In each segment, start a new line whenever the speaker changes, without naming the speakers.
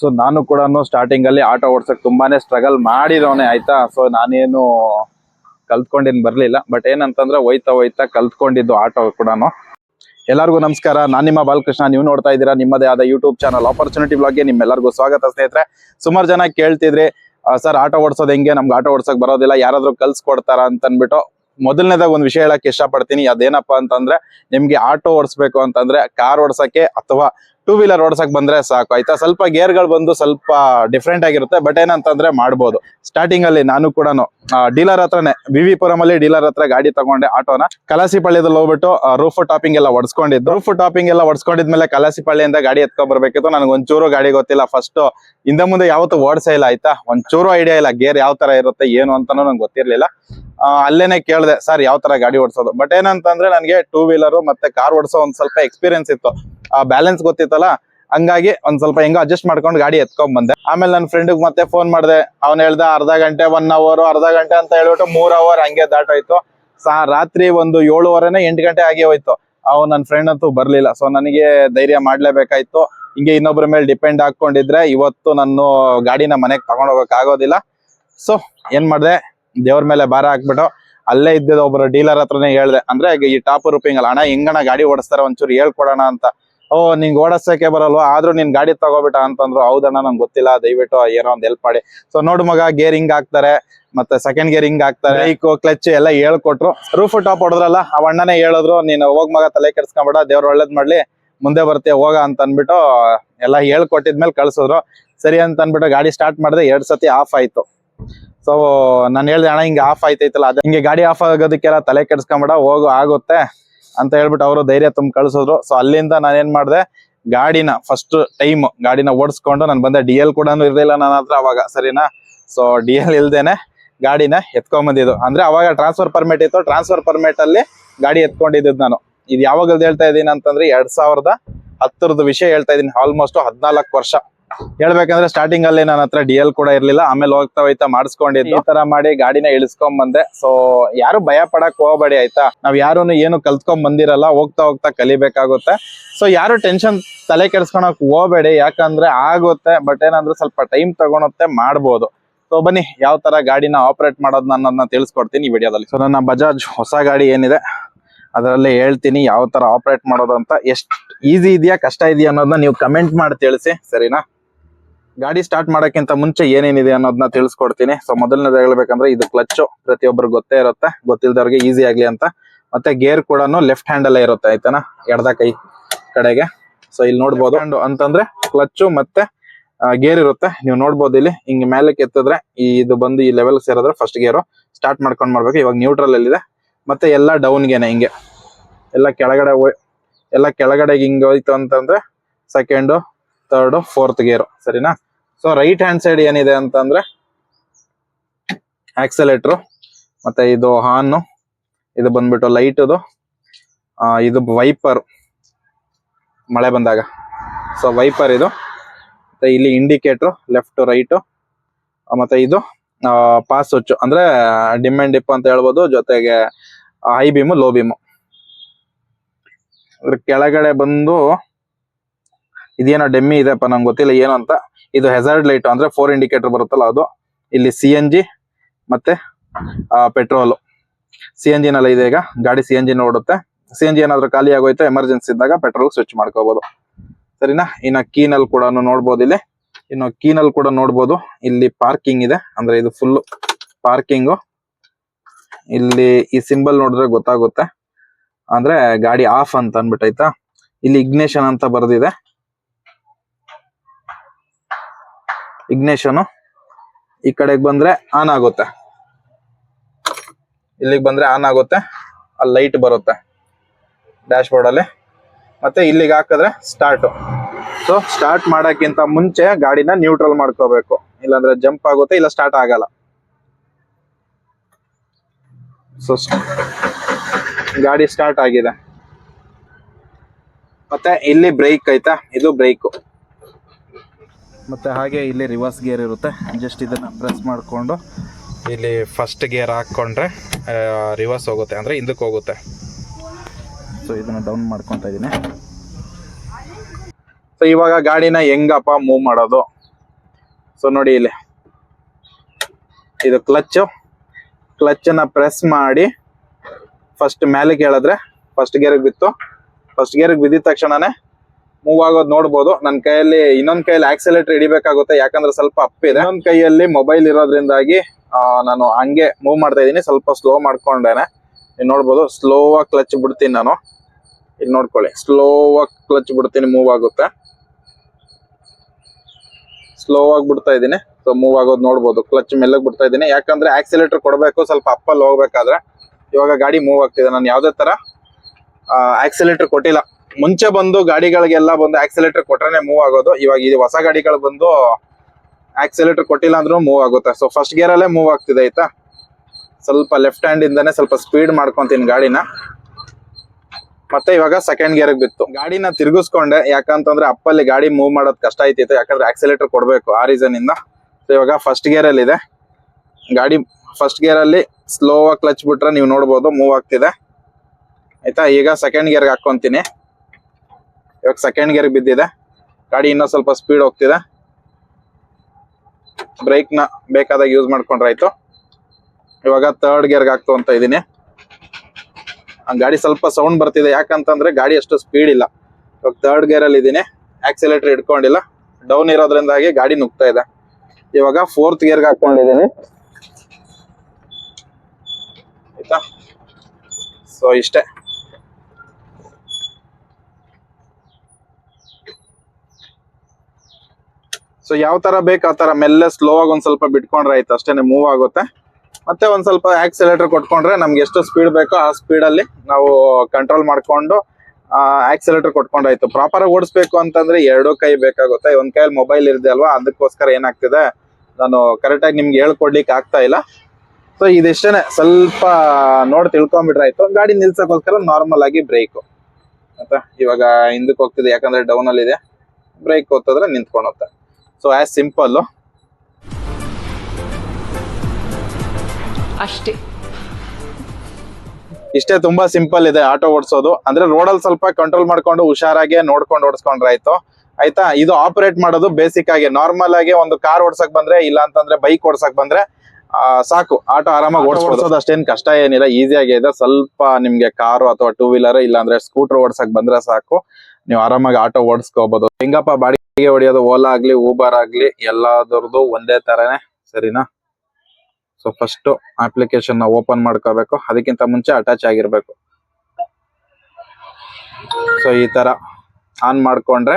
So ನಾನು ಕೂಡ starting ಅಲ್ಲಿ ಆಟೋ ಓಡ್ಸಕ್ ತುಂಬಾನೇ ಸ್ಟ್ರಗಲ್ ಮಾಡಿದವನೇ ಆಯ್ತಾ? ಸೊ ನಾನೇನು ಕಲ್ತ್ಕೊಂಡಿನ್ ಬರ್ಲಿಲ್ಲ. ಬಟ್ ಏನಂತಂದ್ರೆ ಹೋಯ್ತಾ ಹೋಯ್ತಾ ಕಲ್ತ್ಕೊಂಡಿದ್ದು ಆಟೋ ಕೂಡ ಎಲ್ಲರಿಗೂ ನಮಸ್ಕಾರ. ನಾನು ನಿಮ್ಮ ಬಾಲಕೃಷ್ಣ. ನೀವು ನೋಡ್ತಾ ಇದ್ದೀರಾ ನಿಮ್ಮದೇ ಆದ ಯೂಟ್ಯೂಬ್ ಚಾನಲ್ ಆಪರ್ಚುನಿಟಿ ಬ್ಲಾಗ್ಗೆ ನಿಮ್ಮೆಲ್ಲರಿಗೂ ಸ್ವಾಗತ ಸ್ನೇಹಿತರೆ. ಸುಮಾರು ಜನ ಕೇಳ್ತಿದ್ರಿ ಸರ್, ಆಟೋ ಓಡಿಸೋದು ಹೆಂಗೆ? ನಮ್ಗೆ ಆಟೋ ಓಡ್ಸಕ್ ಬರೋದಿಲ್ಲ. ಯಾರಾದ್ರೂ ಕಲ್ಸ್ಕೊಡ್ತಾರ? ಅಂತ ಅನ್ಬಿಟ್ಟು ಮೊದಲನೇದಾಗ ಒಂದು ವಿಷಯ ಹೇಳಕ್ಕೆ ಇಷ್ಟಪಡ್ತೀನಿ. ಅದೇನಪ್ಪ ಅಂತಂದ್ರೆ, ನಿಮ್ಗೆ ಆಟೋ ಓಡಿಸ್ಬೇಕು ಅಂತಂದ್ರೆ, ಕಾರ್ ಓಡಿಸಕ್ಕೆ ಅಥವಾ ಟೂ ವೀಲರ್ ಓಡಿಸಕ್ ಬಂದ್ರೆ ಸಾಕು. ಆಯ್ತಾ? ಸ್ವಲ್ಪ ಗೇರ್ಗಳು ಬಂದು ಸ್ವಲ್ಪ ಡಿಫ್ರೆಂಟ್ ಆಗಿರುತ್ತೆ. ಬಟ್ ಏನಂತಂದ್ರೆ ಮಾಡ್ಬೋದು. ಸ್ಟಾರ್ಟಿಂಗ್ ಅಲ್ಲಿ ನಾನು ಕೂಡ ಡೀಲರ್ ಹತ್ರನೇ ವಿ ಪುರಂ ಅಲ್ಲಿ ಡೀಲರ್ ಹತ್ರ ಗಾಡಿ ತಗೊಂಡೆ, ಆಟೋನ. ಕಲಾಸಿಪಳ್ಳಿದಲ್ಲಿ ಹೋಗ್ಬಿಟ್ಟು ರೂಫ್ ಟಾಪಿಂಗ್ ಎಲ್ಲ ಒಡ್ಸ್ಕೊಂಡಿದ್ದು. ರೂಫ್ ಟಾಪಿಂಗ್ ಎಲ್ಲ ಹೊಡ್ಸ್ಕೊಂಡಿದ್ಮೇಲೆ ಕಲಾಸಿಪಳ್ಳಿಯಿಂದ ಗಾಡಿ ಎತ್ಕೊಂಡ್ ಬರ್ಬೇಕಿತ್ತು ನನಗೆ ಒಂಚೂರು ಗಾಡಿ ಗೊತ್ತಿಲ್ಲ. ಫಸ್ಟ್ ಹಿಂದೆ ಮುಂದೆ ಯಾವತ್ತು ಓಡಿಸೇ ಇಲ್ಲ, ಆಯ್ತಾ? ಒಂಚೂರು ಐಡಿಯಾ ಇಲ್ಲ, ಗೇರ್ ಯಾವ ತರ ಇರುತ್ತೆ, ಏನು ಅಂತಾನು ನಂಗೆ ಗೊತ್ತಿರ್ಲಿಲ್ಲ. ಅಲ್ಲೇನೆ ಕೇಳಿದೆ, ಸರ್, ಯಾವ ತರ ಗಾಡಿ ಓಡಿಸೋದು? ಬಟ್ ಏನಂತಂದ್ರೆ ನನಗೆ ಟೂ ವೀಲರ್ ಮತ್ತೆ ಕಾರ್ ಓಡಿಸೋ ಒಂದ್ ಸ್ವಲ್ಪ ಎಕ್ಸ್ಪೀರಿಯನ್ಸ್ ಇತ್ತು. ಆ ಬ್ಯಾಲೆನ್ಸ್ ಗೊತ್ತಿತ್ತಲ್ಲ, ಹಂಗಾಗಿ ಒಂದ್ ಸ್ವಲ್ಪ ಹೆಂಗ ಅಡ್ಜಸ್ಟ್ ಮಾಡ್ಕೊಂಡು ಗಾಡಿ ಎತ್ಕೊಂಡ್ ಬಂದೆ ಆಮೇಲೆ ನನ್ನ ಫ್ರೆಂಡ್ ಮತ್ತೆ ಫೋನ್ ಮಾಡಿದೆ. ಅವ್ನ್ ಹೇಳ್ದ, ಅರ್ಧ ಗಂಟೆ ಒನ್ ಅವರ್ ಅರ್ಧ ಗಂಟೆ ಅಂತ ಹೇಳ್ಬಿಟ್ಟು ಮೂರ್ ಅವರ್ ಹಂಗೆ ದಾಟೋಯ್ತು. ಸಾ, ರಾತ್ರಿ ಒಂದು ಏಳುವರೆನೆ ಎಂಟು ಗಂಟೆ ಆಗಿ ಹೋಯ್ತು. ಅವ್ ನನ್ನ ಫ್ರೆಂಡ್ ಅಂತೂ ಬರ್ಲಿಲ್ಲ. ಸೊ ನನಗೆ ಧೈರ್ಯ ಮಾಡ್ಲೇಬೇಕಾಯ್ತು. ಹಿಂಗೆ ಇನ್ನೊಬ್ಬರ ಮೇಲೆ ಡಿಪೆಂಡ್ ಹಾಕೊಂಡಿದ್ರೆ ಇವತ್ತು ನಾನು ಗಾಡಿನ ಮನೆಗೆ ತಗೊಂಡೋಗಕ್ ಆಗೋದಿಲ್ಲ. ಸೊ ಏನ್ ಮಾಡ್ದೆ? ದೇವ್ರ ಮೇಲೆ ಭಾರ ಹಾಕ್ಬಿಟ್ಟು ಅಲ್ಲೇ ಇದ್ದಿದ್ದು ಒಬ್ಬರು ಡೀಲರ್ ಹತ್ರನೇ ಹೇಳ್ದೆ ಅಂದ್ರೆ ಈ ಟಾಪ್ ರೂಪಿಂಗ್ ಅಲ್ಲ ಅಣ್ಣ ಹೆಂಗಣ ಗಾಡಿ ಓಡಿಸ್ತಾರೆ ಒಂಚೂರು ಹೇಳ್ಕೊಡೋಣ ಅಂತ. ಓ ನಿಂಗೆ ಓಡಿಸಕ್ಕೆ ಬರಲ್ವಾ? ಆದ್ರೂ ನೀನ್ ಗಾಡಿ ತಗೋಬಿಟ್ಟ ಅಂತಂದ್ರು ಹೌದಣ್ಣ ನಂಗೆ ಗೊತ್ತಿಲ್ಲ ದಯವಿಟ್ಟು ಏನೋ ಒಂದು ಹೆಲ್ಪ್ ಮಾಡಿ. ಸೊ ನೋಡು ಮಗ ಗೇರ್ ಹಿಂಗ್ ಹಾಕ್ತಾರೆ ಮತ್ತೆ ಸೆಕೆಂಡ್ ಗೇರ್ ಹಿಂಗ್ ಹಾಕ್ತಾರೆ ಬೈಕ್ ಕ್ಲಚ್ ಎಲ್ಲ ಹೇಳ್ಕೊಟ್ರು. ರೂಫ್ ಟಾಪ್ ಹೊಡೆದ್ರಲ್ಲ ಅವ್ ಅಣ್ಣನೇ ಹೇಳಿದ್ರು ನೀನು ಹೋಗ್ ಮಗ ತಲೆ ಕೆಡ್ಸ್ಕೊಂಬಿಡ ದೇವ್ರು ಒಳ್ಳೇದ್ ಮಾಡ್ಲಿ ಮುಂದೆ ಬರ್ತೀಯ ಹೋಗ ಅಂತ ಅನ್ಬಿಟ್ಟು ಎಲ್ಲ ಹೇಳ್ಕೊಟ್ಟಿದ್ಮೇಲೆ ಕಳ್ಸಿದ್ರು. ಸರಿ ಅಂತ ಅನ್ಬಿಟ್ಟು ಗಾಡಿ ಸ್ಟಾರ್ಟ್ ಮಾಡಿದೆ ಎರಡ್ ಸತಿ ಆಫ್ ಆಯ್ತು. ಸೊ ನಾನು ಹೇಳ್ದೆ, ಅಣ್ಣ, ಹಿಂಗೆ ಆಫ್ ಆಯ್ತೈತಲ್ಲ, ಅದೇ ಹಿಂಗೆ ಗಾಡಿ ಆಫ್ ಆಗೋದಕ್ಕೆಲ್ಲ ತಲೆ ಕೆಡಿಸ್ಕೊಂಬಿಡ, ಹೋಗು, ಆಗುತ್ತೆ ಅಂತ ಹೇಳ್ಬಿಟ್ಟು ಅವರು ಧೈರ್ಯ ತುಂಬ ಕಳಿಸಿದ್ರು. ಸೊ ಅಲ್ಲಿಂದ ನಾನು ಏನು ಮಾಡಿದೆ, ಗಾಡಿನ ಫಸ್ಟ್ ಟೈಮ್ ಗಾಡಿನ ಓಡಿಸ್ಕೊಂಡು ನಾನು ಬಂದೆ. ಡಿ ಎಲ್ ಕೂಡ ಇರಲಿಲ್ಲ ನನ್ನ ಹತ್ರ ಅವಾಗ, ಸರಿನಾ? ಸೊ ಡಿ ಎಲ್ ಇಲ್ದೇನೆ ಗಾಡಿನ ಎತ್ಕೊಂಬಂದಿದ್ದು ಅಂದರೆ ಅವಾಗ ಟ್ರಾನ್ಸ್ಫರ್ ಪರ್ಮಿಟ್ ಇತ್ತು. ಟ್ರಾನ್ಸ್ಫರ್ ಪರ್ಮಿಟ್ ಅಲ್ಲಿ ಗಾಡಿ ಎತ್ಕೊಂಡಿದ್ದು ನಾನು. ಇದು ಯಾವಾಗಲ್ದು ಹೇಳ್ತಾ ಇದ್ದೀನಿ ಅಂತಂದ್ರೆ ಎರಡ್ ಸಾವಿರದ ಹತ್ತರದ ವಿಷಯ ಹೇಳ್ತಾ ಇದ್ದೀನಿ. ಆಲ್ಮೋಸ್ಟ್ ಹದಿನಾಲ್ಕು ವರ್ಷ. ಹೇಳ್ಬೇಕಂದ್ರೆ ಸ್ಟಾರ್ಟಿಂಗ್ ಅಲ್ಲಿ ನನ್ನ ಹತ್ರ ಡಿ ಎಲ್ ಕೂಡ ಇರ್ಲಿಲ್ಲ. ಆಮೇಲೆ ಹೋಗ್ತಾ ಹೋಯ್ತಾ ಮಾಡಿಸ್ಕೊಂಡಿದ್ದು. ಈ ತರ ಮಾಡಿ ಗಾಡಿನ ಇಳಿಸ್ಕೊಂಡ್ ಬಂದೆ. ಸೊ ಯಾರು ಭಯ ಪಡಕ್ ಹೋಗ್ಬೇಡಿ, ಆಯ್ತಾ? ನಾವ್ ಯಾರು ಏನು ಕಲ್ತ್ಕೊಂಡ್ ಬಂದಿರಲ್ಲ, ಹೋಗ್ತಾ ಹೋಗ್ತಾ ಕಲಿಬೇಕಾಗುತ್ತೆ. ಸೊ ಯಾರು ಟೆನ್ಷನ್ ತಲೆ ಕೆಡ್ಸ್ಕೊಳಕ್ ಹೋಗ್ಬೇಡಿ. ಯಾಕಂದ್ರೆ ಆಗುತ್ತೆ ಬಟ್ ಏನಂದ್ರೆ ಸ್ವಲ್ಪ ಟೈಮ್ ತಗೊಳುತ್ತೆ, ಮಾಡ್ಬೋದು. ಸೊ ಬನ್ನಿ, ಯಾವ ತರ ಗಾಡಿನ ಆಪರೇಟ್ ಮಾಡೋದನ್ನ ಅನ್ನೋದನ್ನ ತಿಳಿಸ್ಕೊಡ್ತೀನಿ ಈ ವಿಡಿಯೋದಲ್ಲಿ. ಸೊ ನನ್ನ ಬಜಾಜ್ ಹೊಸ ಗಾಡಿ ಏನಿದೆ, ಅದರಲ್ಲಿ ಹೇಳ್ತೀನಿ ಯಾವ ತರ ಆಪರೇಟ್ ಮಾಡೋದು ಅಂತ ಎಷ್ಟು ಈಸಿ ಇದೆಯಾ, ಕಷ್ಟ ಇದೆಯಾ ಅನ್ನೋದನ್ನ ನೀವು ಕಮೆಂಟ್ ಮಾಡಿ ತಿಳಿಸಿ, ಸರಿನಾ? ಗಾಡಿ ಸ್ಟಾರ್ಟ್ ಮಾಡೋಕ್ಕಿಂತ ಮುಂಚೆ ಏನೇನಿದೆ ಅನ್ನೋದನ್ನ ತಿಳಿಸ್ಕೊಡ್ತೀನಿ. ಸೊ ಮೊದಲನೇದು ಹೇಳ್ಬೇಕಂದ್ರೆ ಇದು ಕ್ಲಚ್ ಪ್ರತಿಯೊಬ್ಬರು ಗೊತ್ತೇ ಇರುತ್ತೆ. ಗೊತ್ತಿಲ್ದವ್ರಿಗೆ ಈಸಿ ಆಗಲಿ ಅಂತ. ಮತ್ತೆ ಗೇರ್ ಕೂಡ ಲೆಫ್ಟ್ ಹ್ಯಾಂಡ್ ಅಲ್ಲೇ ಇರುತ್ತೆ, ಆಯ್ತಾನ? ಎಡದ ಕೈ ಕಡೆಗೆ. ಸೊ ಇಲ್ಲಿ ನೋಡ್ಬೋದು. ಹ್ಯಾಂಡ್ ಅಂತಂದ್ರೆ ಕ್ಲಚ್ ಮತ್ತೆ ಗೇರ್ ಇರುತ್ತೆ. ನೀವು ನೋಡ್ಬೋದು ಇಲ್ಲಿ. ಹಿಂಗೆ ಮೇಲಕ್ಕೆ ಎತ್ತಿದ್ರೆ ಈ ಇದು ಬಂದು ಈ ಲೆವೆಲ್ ಸೇರಿದ್ರೆ ಫಸ್ಟ್ ಗೇರು ಸ್ಟಾರ್ಟ್ ಮಾಡ್ಕೊಂಡು ಮಾಡ್ಬೇಕು. ಇವಾಗ ನ್ಯೂಟ್ರಲ್ ಅಲ್ಲಿ ಇದೆ ಮತ್ತೆ ಎಲ್ಲ ಡೌನ್ಗೆನೆ ಹಿಂಗೆ. ಎಲ್ಲ ಕೆಳಗಡೆ ಎಲ್ಲ ಕೆಳಗಡೆ ಹಿಂಗೆ ಹೋಯ್ತು ಅಂತಂದ್ರೆ ಸೆಕೆಂಡು ಥರ್ಡ್ ಫೋರ್ತ್ ಗೇರು ಸರಿನಾ? ಸೊ ರೈಟ್ ಹ್ಯಾಂಡ್ ಸೈಡ್ ಏನಿದೆ ಅಂತಂದ್ರೆ ಆಕ್ಸಲೇಟ್ರು ಮತ್ತೆ ಇದು ಹಾನ್ ಇದು ಬಂದ್ಬಿಟ್ಟು ಲೈಟ್ ಇದು ವೈಪರ್ ಮಳೆ ಬಂದಾಗ. ಸೊ ವೈಪರ್ ಇದು, ಮತ್ತೆ ಇಲ್ಲಿ ಇಂಡಿಕೇಟ್ರು ಲೆಫ್ಟ್ ರೈಟ್ ಮತ್ತೆ ಇದು ಪಾಸ್ ಸ್ವಿಚ್ ಅಂದ್ರೆ ಡಿಮ್ ಅಂಡ್ ಡಿಪ್ ಅಂತ ಹೇಳ್ಬೋದು, ಜೊತೆಗೆ ಹೈ ಬೀಮು ಲೋ ಬೀಮು ಕೆಳಗಡೆ ಬಂದು ಇದೇನೋ ಡೆಮ್ಮಿ ಇದೆಪ್ಪ ನಂಗೆ ಗೊತ್ತಿಲ್ಲ ಏನು ಅಂತ. ಇದು ಹೆಸರ್ಡ್ ಲೈಟ್ ಅಂದ್ರೆ ಫೋರ್ ಇಂಡಿಕೇಟರ್ ಬರುತ್ತಲ್ಲ ಅದು. ಇಲ್ಲಿ ಸಿ ಎನ್ ಜಿ ಮತ್ತೆ ಪೆಟ್ರೋಲ್ ಸಿ ಎನ್ ಜಿನಲ್ಲ ಇದೆ ಈಗ. ಗಾಡಿ ಸಿ ಎನ್ ಜಿ ಓಡುತ್ತೆ. ಸಿ ಎನ್ ಜಿ ಏನಾದ್ರು ಖಾಲಿ ಆಗೋಯ್ತು ಎಮರ್ಜೆನ್ಸಿ ಇದ್ದಾಗ ಪೆಟ್ರೋಲ್ ಸ್ವಿಚ್ ಮಾಡ್ಕೋಬಹುದು ಸರಿನಾ? ಇನ್ನ ಕೀನಲ್ಲಿ ಕೂಡ ನೋಡ್ಬೋದು ಇಲ್ಲಿ. ಇನ್ನು ಕೀನಲ್ಲಿ ಕೂಡ ನೋಡ್ಬೋದು. ಇಲ್ಲಿ ಪಾರ್ಕಿಂಗ್ ಇದೆ. ಅಂದ್ರೆ ಇದು ಫುಲ್ ಪಾರ್ಕಿಂಗು ಇಲ್ಲಿ ಈ ಸಿಂಬಲ್ ನೋಡಿದ್ರೆ ಗೊತ್ತಾಗುತ್ತೆ. ಅಂದ್ರೆ ಗಾಡಿ ಆಫ್ ಅಂತ ಅನ್ಬಿಟ್ಟೈತಾ ಇಲ್ಲಿ ಇಗ್ನೇಷನ್ ಅಂತ ಬರ್ದಿದೆ. ಇಗ್ನೇಷನ್. ಈ ಕಡೆಗೆ ಬಂದ್ರೆ ಆನ್ ಆಗುತ್ತೆ. ಇಲ್ಲಿಗೆ ಬಂದ್ರೆ ಆನ್ ಆಗುತ್ತೆ. ಅಲ್ಲಿ ಲೈಟ್ ಬರುತ್ತೆ. ಡ್ಯಾಶ್ ಬೋರ್ಡ್ ಅಲ್ಲಿ. ಮತ್ತೆ ಇಲ್ಲಿಗೆ ಹಾಕಿದ್ರೆ ಸ್ಟಾರ್ಟ್ ಸೊ ಸ್ಟಾರ್ಟ್ ಮಾಡೋಕ್ಕಿಂತ ಮುಂಚೆ ಗಾಡಿನ ನ್ಯೂಟ್ರಲ್ ಮಾಡ್ಕೋಬೇಕು. ಇಲ್ಲಾಂದ್ರೆ ಜಂಪ್ ಆಗುತ್ತೆ, ಇಲ್ಲ ಸ್ಟಾರ್ಟ್ ಆಗಲ್ಲ. ಸೊ ಗಾಡಿ ಸ್ಟಾರ್ಟ್ ಆಗಿದೆ. ಮತ್ತೆ ಇಲ್ಲಿ ಬ್ರೇಕ್ ಐತಾ. ಇದು ಬ್ರೇಕ್ ಮತ್ತೆ ಹಾಗೆ ಇಲ್ಲಿ ರಿವರ್ಸ್ ಗೇರ್ ಇರುತ್ತೆ. ಜಸ್ಟ್ ಇದನ್ನ ಪ್ರೆಸ್ ಮಾಡಿಕೊಂಡು ಇಲ್ಲಿ ಫಸ್ಟ್ ಗೇರ್ ಹಾಕ್ಕೊಂಡ್ರೆ ರಿವರ್ಸ್ ಹೋಗುತ್ತೆ. ಅಂದ್ರೆ ಹಿಂದಕ್ಕೆ ಹೋಗುತ್ತೆ. ಸೊ ಇದನ್ನ ಡೌನ್ ಮಾಡ್ಕೊತಾ ಇದ್ದೀನಿ ಸೊ ಇವಾಗ ಗಾಡಿನ ಹೆಂಗಪ್ಪ ಮೂವ್ ಮಾಡೋದು? ಸೊ ನೋಡಿ ಇಲ್ಲಿ. ಇದು ಕ್ಲಚ್ ಕ್ಲಚ್ಚನ್ನು ಪ್ರೆಸ್ ಮಾಡಿ ಫಸ್ಟ್ ಮೇಲಕ್ಕೆ ಹೇಳಿದ್ರೆ ಫಸ್ಟ್ ಗೇರಿಗೆ ಬಿತ್ತು. ಫಸ್ಟ್ ಗೇರಿಗೆ ಬಿದ್ದಿದ ತಕ್ಷಣನೇ ಮೂವ್ ಆಗೋದು ನೋಡ್ಬೋದು. ನನ್ನ ಕೈಯಲ್ಲಿ ಇನ್ನೊಂದ್ ಕೈಯಲ್ಲಿ ಆಕ್ಸಿಲೇಟರ್ ಹಿಡಿಬೇಕಾಗುತ್ತೆ. ಯಾಕಂದ್ರೆ ಸ್ವಲ್ಪ ಅಪ್ಪ ಇದೆ. ಇನ್ನೊಂದ್ ಕೈಯಲ್ಲಿ ಮೊಬೈಲ್ ಇರೋದ್ರಿಂದಾಗಿ ನಾನು ಹಂಗೆ ಮೂವ್ ಮಾಡ್ತಾ ಇದ್ದೀನಿ. ಸ್ವಲ್ಪ ಸ್ಲೋ ಮಾಡ್ಕೊಂಡೇನೆ. ನೀವು ನೋಡ್ಬೋದು. ಸ್ಲೋ ಆಗಿ ಕ್ಲಚ್ ಬಿಡ್ತೀನಿ ನಾನು. ಇಲ್ಲಿ ನೋಡ್ಕೊಳ್ಳಿ. ಸ್ಲೋ ಆಗಿ ಕ್ಲಚ್ ಬಿಡ್ತೀನಿ. ಮೂವ್ ಆಗುತ್ತೆ. ಸ್ಲೋ ಆಗಿ ಬಿಡ್ತಾ ಇದ್ದೀನಿ. ಸೊ ಮೂವ್ ಆಗೋದು ನೋಡ್ಬೋದು. ಕ್ಲಚ್ ಮೆಲ್ಲಗೆ ಬಿಡ್ತಾ ಇದ್ದೀನಿ. ಯಾಕಂದ್ರೆ ಆಕ್ಸಿಲೇಟರ್ ಕೊಡಬೇಕು. ಸ್ವಲ್ಪ ಅಪ್ಪಲ್ಲಿ ಹೋಗ್ಬೇಕಾದ್ರೆ ಇವಾಗ ಗಾಡಿ ಮೂವ್ ಆಗ್ತಿದೆ. ನಾನು ಯಾವುದೇ ತರ ಆಕ್ಸಿಲೇಟರ್ ಕೊಟ್ಟಿಲ್ಲ. ಮುಂಚೆ ಬಂದು ಗಾಡಿಗಳಿಗೆಲ್ಲ ಬಂದು ಆಕ್ಸಿಲೇಟರ್ ಕೊಟ್ರೆ ಮೂವ್ ಆಗೋದು. ಇವಾಗ ಇದು ಹೊಸ ಗಾಡಿಗಳು ಬಂದು ಆಕ್ಸಿಲೇಟರ್ ಕೊಟ್ಟಿಲ್ಲ ಅಂದ್ರೂ ಮೂವ್ ಆಗುತ್ತೆ. ಸೊ ಫಸ್ಟ್ ಗೇರ್ ಅಲ್ಲೇ ಮೂವ್ ಆಗ್ತಿದೆ, ಆಯ್ತಾ? ಸ್ವಲ್ಪ ಲೆಫ್ಟ್ ಹ್ಯಾಂಡ್ ಇಂದಾನೆ ಸ್ವಲ್ಪ ಸ್ಪೀಡ್ ಮಾಡ್ಕೊಂತೀನಿ ಗಾಡಿನ. ಮತ್ತೆ ಇವಾಗ ಸೆಕೆಂಡ್ ಗೇರ್ ಬಿತ್ತು. ಗಾಡಿನ ತಿರುಗಿಸ್ಕೊಂಡೆ, ಯಾಕಂತಂದ್ರೆ ಅಪ್ಪಲ್ಲಿ ಗಾಡಿ ಮೂವ್ ಮಾಡೋದು ಕಷ್ಟ ಆಯ್ತಿತ್ತು. ಯಾಕಂದ್ರೆ ಆಕ್ಸಿಲೇಟರ್ ಕೊಡಬೇಕು ಆ ರೀಸನ್ ಇಂದ. So, ಇವಾಗ ಫಸ್ಟ್ ಗೇರ್ ಅಲ್ಲಿ ಇದೆ. ಗಾಡಿ ಫಸ್ಟ್ ಗೇರ್ ಅಲ್ಲಿ ಸ್ಲೋ ಆಗಿ ಕ್ಲಚ್ ಬಿಟ್ರೆ ನೀವು ನೋಡ್ಬೋದು ಮೂವ್ ಆಗ್ತಿದೆ. ಆಯ್ತಾ? ಈಗ ಸೆಕೆಂಡ್ ಗೇರ್ಗೆ ಹಾಕೊಂತೀನಿ ಇವಾಗ ಸೆಕೆಂಡ್ ಗೇರ್ ಬಿದ್ದಿದೆ. ಗಾಡಿ ಇನ್ನೂ ಸ್ವಲ್ಪ ಸ್ಪೀಡ್ ಹೋಗ್ತಿದೆ. ಬ್ರೇಕ್ನ ಬೇಕಾದಾಗ ಯೂಸ್ ಮಾಡ್ಕೊಂಡ್ರೆ ಆಯ್ತು. ಇವಾಗ ತರ್ಡ್ ಗೇರ್ಗೆ ಹಾಕ್ತು ಅಂತ ಇದ್ದೀನಿ. ಗಾಡಿ ಸ್ವಲ್ಪ ಸೌಂಡ್ ಬರ್ತಿದೆ. ಯಾಕಂತಂದ್ರೆ ಗಾಡಿ ಅಷ್ಟು ಸ್ಪೀಡ್ ಇಲ್ಲ. ಇವಾಗ ಗೇರ್ ಅಲ್ಲಿ ಇದೀನಿ ಆಕ್ಸಿಲೇಟರ್ ಇಟ್ಕೊಂಡಿಲ್ಲ. ಡೌನ್ ಇರೋದ್ರಿಂದಾಗಿ ಗಾಡಿ ನುಗ್ತಾ ಇದೆ. ಇವಾಗ ಫೋರ್ತ್ ಗೇರ್ಗೆ ಹಾಕೊಂಡಿದ್ದೀನಿ ಆಯ್ತಾ? ಸೊ ಇಷ್ಟೇ. ಸೊ ಯಾವ ತರ ಬೇಕು ಆ ತರ ಮೆಲ್ಲೆ ಸ್ಲೋ ಆಗಿ ಒಂದ್ ಸ್ವಲ್ಪ ಬಿಟ್ಕೊಂಡ್ರೆ ಆಯ್ತು, ಅಷ್ಟೇನೆ ಮೂವ್ ಆಗುತ್ತೆ. ಮತ್ತೆ ಒಂದ್ ಸ್ವಲ್ಪ ಆಕ್ಸಿಲೇಟರ್ ಕೊಟ್ಕೊಂಡ್ರೆ ನಮ್ಗೆ ಎಷ್ಟು ಸ್ಪೀಡ್ ಬೇಕೋ ಆ ಸ್ಪೀಡ್ ಅಲ್ಲಿ ನಾವು ಕಂಟ್ರೋಲ್ ಮಾಡ್ಕೊಂಡು ಆಕ್ಸಿಲೇಟರ್ ಕೊಟ್ಕೊಂಡಾಯ್ತು ಪ್ರಾಪರ್ ಆಗಿ ಓಡಿಸ್ಬೇಕು ಅಂತಂದ್ರೆ ಎರಡು ಕೈ ಬೇಕಾಗುತ್ತೆ. ಒಂದ್ ಕೈಯಲ್ಲಿ ಮೊಬೈಲ್ ಇರದೆ ಅಲ್ವಾ, ಅದಕ್ಕೋಸ್ಕರ ಏನಾಗ್ತಿದೆ, ನಾನು ಕರೆಕ್ಟ್ ಆಗಿ ನಿಮ್ಗೆ ಹೇಳ್ಕೊಡ್ಲಿಕ್ಕೆ ಆಗ್ತಾ ಇಲ್ಲ. ಸೊ ಇದಿಷ್ಟೇನೆ. ಸ್ವಲ್ಪ ನೋಡಿ ತಿಳ್ಕೊಂಡ್ಬಿಟ್ರೆ ಆಯ್ತು. ಗಾಡಿ ನಿಲ್ಸಕ್ಕೋಸ್ಕರ ನಾರ್ಮಲ್ ಆಗಿ ಬ್ರೇಕು ಆಯ್ತಾ ಇವಾಗ ಹಿಂದಕ್ಕೆ ಹೋಗ್ತಿದೆ, ಯಾಕಂದ್ರೆ ಡೌನ್ ಅಲ್ಲಿ ಇದೆ. ಬ್ರೇಕ್ ಹೋಗ್ತದ್ರೆ ನಿಂತ್ಕೊಂಡು ಹೋಗ್ತಾ ಸೊ ಆಸ್ ಸಿಂಪಲ್
ಅಷ್ಟೇ.
ಇಷ್ಟೇ ತುಂಬಾ ಸಿಂಪಲ್ ಇದೆ ಆಟೋ ಓಡಿಸೋದು. ಅಂದ್ರೆ ರೋಡಲ್ಲಿ ಸ್ವಲ್ಪ ಕಂಟ್ರೋಲ್ ಮಾಡ್ಕೊಂಡು ಹುಷಾರಾಗಿ ನೋಡ್ಕೊಂಡು ಓಡಿಸ್ಕೊಂಡ್ರೆ ಆಯ್ತು. ಆಯ್ತಾ? ಇದು ಆಪರೇಟ್ ಮಾಡೋದು ಬೇಸಿಕ್ ಆಗಿ. ನಾರ್ಮಲ್ ಆಗಿ ಒಂದು ಕಾರ್ ಓಡ್ಸಕ್ ಬಂದ್ರೆ ಇಲ್ಲ ಅಂತಂದ್ರೆ ಬೈಕ್ ಓಡ್ಸಕ್ ಬಂದ್ರೆ ಸಾಕು. ಆಟೋ ಆರಾಮಾಗಿ ಓಡಿಸೋದು ಅಷ್ಟೇನು ಕಷ್ಟ ಏನಿಲ್ಲ. ಈಸಿಯಾಗಿ ಇದೆ ಸ್ವಲ್ಪ ನಿಮ್ಗೆ ಕಾರು ಅಥವಾ ಟೂ ವೀಲರ್ ಇಲ್ಲ ಅಂದ್ರೆ ಸ್ಕೂಟರ್ ಓಡ್ಸಕ್ ಬಂದ್ರೆ ಸಾಕು. ನೀವು ಆರಾಮಾಗಿ ಆಟೋ ಓಡಿಸ್ಕೋಬಹುದು ಹೆಂಗಪ್ಪ, ಬಾಡಿಗೆ ಹೊಡಿಯೋದು ಓಲಾ ಆಗ್ಲಿ ಊಬರ್ ಆಗ್ಲಿ ಎಲ್ಲದರದು ಒಂದೇ ತರನೇ, ಸರಿನಾ? ಸೊ ಫಸ್ಟ್ ಅಪ್ಲಿಕೇಶನ್ನ ಓಪನ್ ಮಾಡ್ಕೋಬೇಕು. ಅದಕ್ಕಿಂತ ಮುಂಚೆ ಅಟ್ಯಾಚ್ ಆಗಿರ್ಬೇಕು. ಸೊ ಈ ತರ ಆನ್ ಮಾಡ್ಕೊಂಡ್ರೆ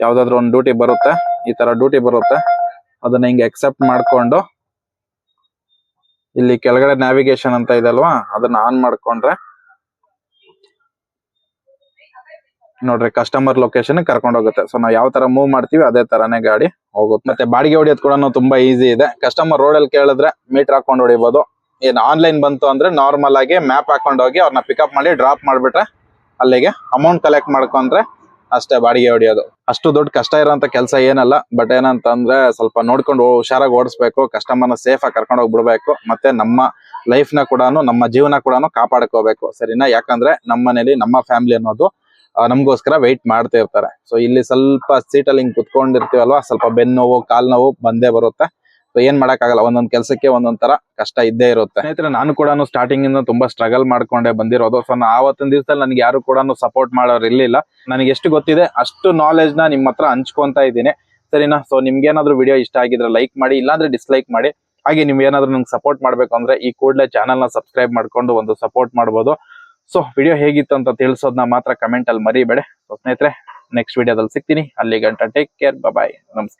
ಯಾವ್ದಾದ್ರು ಒಂದು ಡ್ಯೂಟಿ ಬರುತ್ತೆ. ಈ ತರ ಡ್ಯೂಟಿ ಬರುತ್ತೆ. ಅದನ್ನ ಹಿಂಗೆ ಎಕ್ಸೆಪ್ಟ್ ಮಾಡ್ಕೊಂಡು ಇಲ್ಲಿ ಕೆಳಗಡೆ ನ್ಯಾವಿಗೇಷನ್ ಅಂತ ಇದೆ ಅಲ್ವಾ, ಅದನ್ನ ಆನ್ ಮಾಡ್ಕೊಂಡ್ರೆ ನೋಡ್ರಿ ಕಸ್ಟಮರ್ ಲೊಕೇಶನ್ ಕರ್ಕೊಂಡು ಹೋಗುತ್ತೆ ಸೊ ನಾವು ಯಾವ ತರ ಮೂವ್ ಮಾಡ್ತೀವಿ ಅದೇ ತರಾನೇ ಗಾಡಿ ಹೋಗುತ್ತೆ. ಮತ್ತೆ ಬಾಡಿಗೆ ಹೊಡಿಯೋದು ಕೂಡ ತುಂಬಾ ಈಸಿ ಇದೆ. ಕಸ್ಟಮರ್ ರೋಡ್ ಅಲ್ಲಿ ಕೇಳಿದ್ರೆ ಮೀಟರ್ ಹಾಕೊಂಡು ಹೊಡಿಬಹುದು ಏನ್ ಆನ್ಲೈನ್ ಬಂತು ಅಂದ್ರೆ ನಾರ್ಮಲ್ ಆಗಿ ಮ್ಯಾಪ್ ಹಾಕೊಂಡು ಹೋಗಿ ಅವ್ರನ್ನ ಪಿಕಪ್ ಮಾಡಿ ಡ್ರಾಪ್ ಮಾಡ್ಬಿಟ್ರೆ ಅಲ್ಲಿಗೆ ಅಮೌಂಟ್ ಕಲೆಕ್ಟ್ ಮಾಡ್ಕೊಂಡ್ರೆ ಅಷ್ಟೇ ಬಾಡಿಗೆ ಹೊಡಿಯೋದು. ಅಷ್ಟು ದೊಡ್ಡ ಕಷ್ಟ ಇರೋಂತ ಕೆಲಸ ಏನಲ್ಲ. ಬಟ್ ಏನಂತಂದ್ರೆ ಸ್ವಲ್ಪ ನೋಡ್ಕೊಂಡು ಹುಷಾರಾಗಿ ಓಡಿಸ್ಬೇಕು. ಕಸ್ಟಮರ್ನ ಸೇಫ್ ಆಗಿ ಕರ್ಕೊಂಡು ಹೋಗ್ಬಿಡ್ಬೇಕು. ಮತ್ತೆ ನಮ್ಮ ಲೈಫ್ನ ಕೂಡ ನಮ್ಮ ಜೀವನ ಕೂಡ ಕಾಪಾಡ್ಕೋಬೇಕು. ಸರಿನಾ? ಯಾಕಂದ್ರೆ ನಮ್ಮ ಮನೇಲಿ ನಮ್ಮ ಫ್ಯಾಮಿಲಿ ಅನ್ನೋದು ನಮ್ಗೋಸ್ಕರ ವೆಯ್ಟ್ ಮಾಡ್ತಾ ಇರ್ತಾರೆ. ಸೊ ಇಲ್ಲಿ ಸ್ವಲ್ಪ ಸೀಟಲ್ಲಿ ಹಿಂಗೆ ಕುತ್ಕೊಂಡಿರ್ತೀವಲ್ವಾ? ಸ್ವಲ್ಪ ಬೆನ್ನು ನೋವು, ಕಾಲ್ ನೋವು ಬಂದೇ ಬರುತ್ತೆ. ಸೊ ಏನ್ ಮಾಡೋಕ್ಕಾಗಲ್ಲ. ಒಂದೊಂದು ಕೆಲಸಕ್ಕೆ ಒಂದೊಂದ್ ತರ ಕಷ್ಟ ಇದ್ದೇ ಇರುತ್ತೆ. ಸ್ನೇಹಿತರೆ, ನಾನು ಕೂಡ ಸ್ಟಾರ್ಟಿಂಗ್ ಇಂದ ತುಂಬಾ ಸ್ಟ್ರಗಲ್ ಮಾಡ್ಕೊಂಡೆ ಬಂದಿರೋದು. ಸೊ ಆವತ್ತಿನ ದಿವಸದಲ್ಲಿ ನನಗೆ ಯಾರು ಕೂಡ ಸಪೋರ್ಟ್ ಮಾಡೋರು ಇರಲಿಲ್ಲ ನನಗೆ ಎಷ್ಟು ಗೊತ್ತಿದೆ, ಅಷ್ಟು ನಾಲೆಜ್ನ ನಿಮ್ಮ ಹತ್ರ ಹಂಚ್ಕೊಂತ ಇದ್ದೀನಿ. ಸರಿನಾ? ಸೊ ನಿಮ್ಗೆ ಏನಾದ್ರು ವಿಡಿಯೋ ಇಷ್ಟ ಆಗಿದ್ರೆ ಲೈಕ್ ಮಾಡಿ, ಇಲ್ಲಾಂದ್ರೆ ಡಿಸ್ಲೈಕ್ ಮಾಡಿ. ಹಾಗೆ ನೀವು ಏನಾದ್ರು ನಂಗೆ ಸಪೋರ್ಟ್ ಮಾಡಬೇಕು ಅಂದ್ರೆ ಈ ಕೂಡಲೇ ಚಾನಲ್ನ ಸಬ್ಸ್ಕ್ರೈಬ್ ಮಾಡ್ಕೊಂಡು ಒಂದು ಸಪೋರ್ಟ್ ಮಾಡ್ಬೋದು. ಸೊ ವಿಡಿಯೋ ಹೇಗಿತ್ತು ಅಂತ ತಿಳಿಸೋದನ್ನ ಮಾತ್ರ ಕಮೆಂಟ್ ಅಲ್ಲಿ ಮರಿಬೇಡಿ. ಸೊ ಸ್ನೇಹಿತರೆ ನೆಕ್ಸ್ಟ್ ವಿಡಿಯೋದಲ್ಲಿ ಸಿಗ್ತೀನಿ. ಅಲ್ಲಿ ಗಂಟ ಟೇಕ್ ಕೇರ್ ಬಾಯ್ ನಮಸ್ಕಾರ.